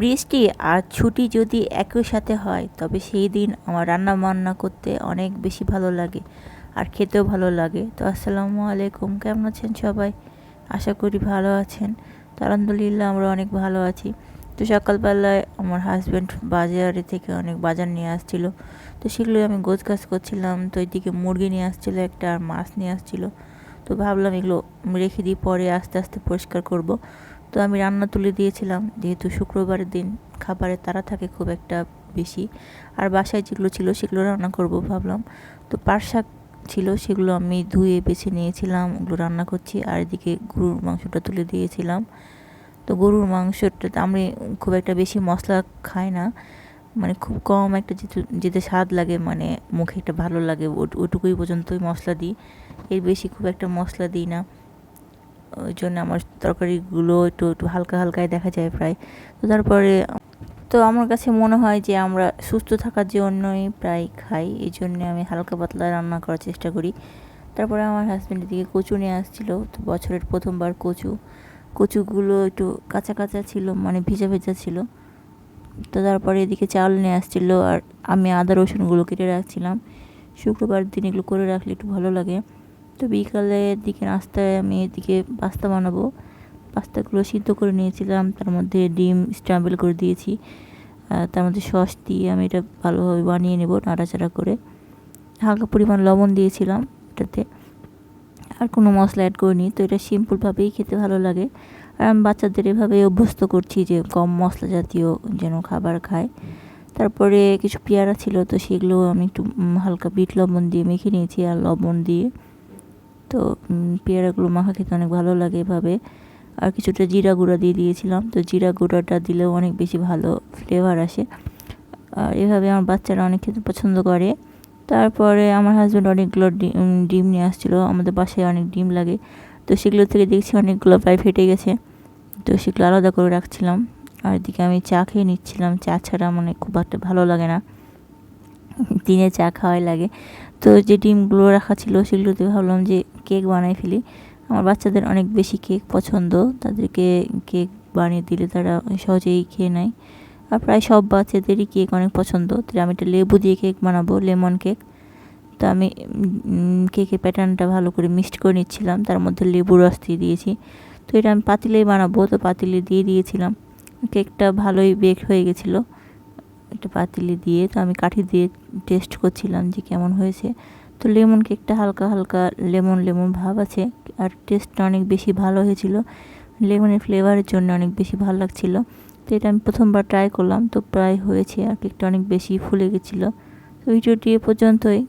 বৃষ্টি আর ছুটি যদি একই সাথে হয়, তবে সেই দিন আমার রান্না বান্না করতে অনেক বেশি ভালো লাগে আর খেতেও ভালো লাগে। তো আসসালামু আলাইকুম, কেমন আছেন সবাই? আশা করি ভালো আছেন। তো আলহামদুলিল্লাহ আমরা অনেক ভালো আছি। তো সকালবেলায় আমার হাজব্যান্ড বাজারে থেকে অনেক বাজার নিয়ে আসছিল। তো সেগুলো আমি গোছ গাছ করছিলাম, তো এদিকে মুরগি নিয়ে আসছিল একটা আর মাছ নিয়ে আসছিল। তো ভাবলাম এগুলো রেখে দিই, পরে আস্তে আস্তে পরিষ্কার করব। তো আমি রান্না তুলে দিয়েছিলাম। যেহেতু শুক্রবারের দিন খাবারের তারা থাকে খুব একটা বেশি। আর বাসায় যেগুলো ছিল সেগুলো রান্না করব ভাবলাম। তো পাট শাক ছিল সেগুলো আমি ধুয়ে বেছে নিয়েছিলাম, ওগুলো রান্না করছি। আর এদিকে গরুর মাংসটা তুলে দিয়েছিলাম। তো গরুর মাংসটা আমি খুব একটা বেশি মশলা খাই না। মানে খুব কম একটা যেতে স্বাদ লাগে মানে মুখে একটা ভালো লাগে ওটুকুই পর্যন্তই মশলা দিই। এর বেশি খুব একটা মশলা দিই না। ওই জন্য আমার তরকারিগুলো একটু একটু হালকা হালকায় দেখা যায় প্রায়। তো তারপরে, তো আমার কাছে মনে হয় যে আমরা সুস্থ থাকার জন্যই প্রায় খাই, এই জন্য আমি হালকা পাতলা রান্না করার চেষ্টা করি। তারপরে আমার হাজব্যান্ডের দিকে কচু নিয়ে আসছিল, তো বছরের প্রথমবার কচু। কচুগুলো একটু কাঁচা কাঁচা ছিল মানে ভিজা ভেজা ছিল। তো তারপরে এদিকে চাল নিয়ে আসছিল, আর আমি আদা রসুনগুলো কেটে রাখছিলাম। শুক্রবার দিন এগুলো করে রাখলে একটু ভালো লাগে। তো বিকালের দিকে নাস্তায় আমি এদিকে পাস্তা বানাবো। পাস্তাগুলো সিদ্ধ করে নিয়েছিলাম, তার মধ্যে ডিম স্ট্রাম্বেল করে দিয়েছি। তার মধ্যে সস দিয়ে আমি এটা ভালোভাবে বানিয়ে নেব নাড়াচাড়া করে। হালকা পরিমাণ লবণ দিয়েছিলাম এটাতে। আর কোনো মশলা অ্যাড করিনি, তো এটা সিম্পলভাবেই খেতে ভালো লাগে। আর আমি বাচ্চাদের এভাবে অভ্যস্ত করছি যে কম মশলা জাতীয় যেন খাবার খায়। তারপরে কিছু পেয়ারা ছিল, তো সেগুলো আমি একটু হালকা বিট লবণ দিয়ে মেখে নিয়েছি আর লবণ দিয়ে। তো পেয়ারাগুলো মাখা খেতে অনেক ভালো লাগে এভাবে। আর কিছুটা জিরা গুঁড়া দিয়ে দিয়েছিলাম। তো জিরা গুঁড়াটা দিলেও অনেক বেশি ভালো ফ্লেভার আসে। আর এভাবে আমার বাচ্চারা অনেক খেতে পছন্দ করে। তারপরে আমার হাজব্যান্ড অনেকগুলো ডিম ডিম নিয়ে আসছিল। আমাদের বাসায় অনেক ডিম লাগে। তো সেগুলো থেকে দেখছি অনেকগুলো প্রায় ফেটে গেছে। তো সেগুলো আলাদা করে রাখছিলাম। আর এদিকে আমি চা খেয়ে নিচ্ছিলাম। চা ছাড়া মানে খুব একটা ভালো লাগে না। দিনে চা খাওয়াই লাগে। তো যে ডিমগুলো রাখা ছিল সেগুলোতে ভাবলাম যে কেক বানাই ফেলি। আমার বাচ্চাদের অনেক বেশি কেক পছন্দ। তাদেরকে কেক বানিয়ে দিলে তারা সহজেই খেয়ে নেয়। আর প্রায় সব বাচ্চাদেরই কেক অনেক পছন্দ। তো আমি একটা লেবু দিয়ে কেক বানাবো, লেমন কেক। তো আমি কেকের প্যাটার্নটা ভালো করে মিক্সড করে নিচ্ছিলাম। তার মধ্যে লেবু রস দিয়ে দিয়েছি। তো এটা আমি পাতিলেই বানাবো। তো পাতিলে দিয়ে দিয়েছিলাম। কেকটা ভালোই বেক হয়ে গেছিল। একটা পাতিলে দিয়ে তো আমি কাঠি দিয়ে টেস্ট করছিলাম যে কেমন হয়েছে। তো লেমন কেকটা হালকা হালকা লেমন লেমন ভাব আছে আর টেস্টটা অনেক বেশি ভালো হয়েছিল। লেমনের ফ্লেভারের জন্য অনেক বেশি ভালো লাগছিল। তো এটা আমি প্রথমবার ট্রাই করলাম, তো প্রায় হয়েছে আর কেকটা অনেক বেশি ফুলে গেছিল। তো ভিডিওটি এ পর্যন্তই।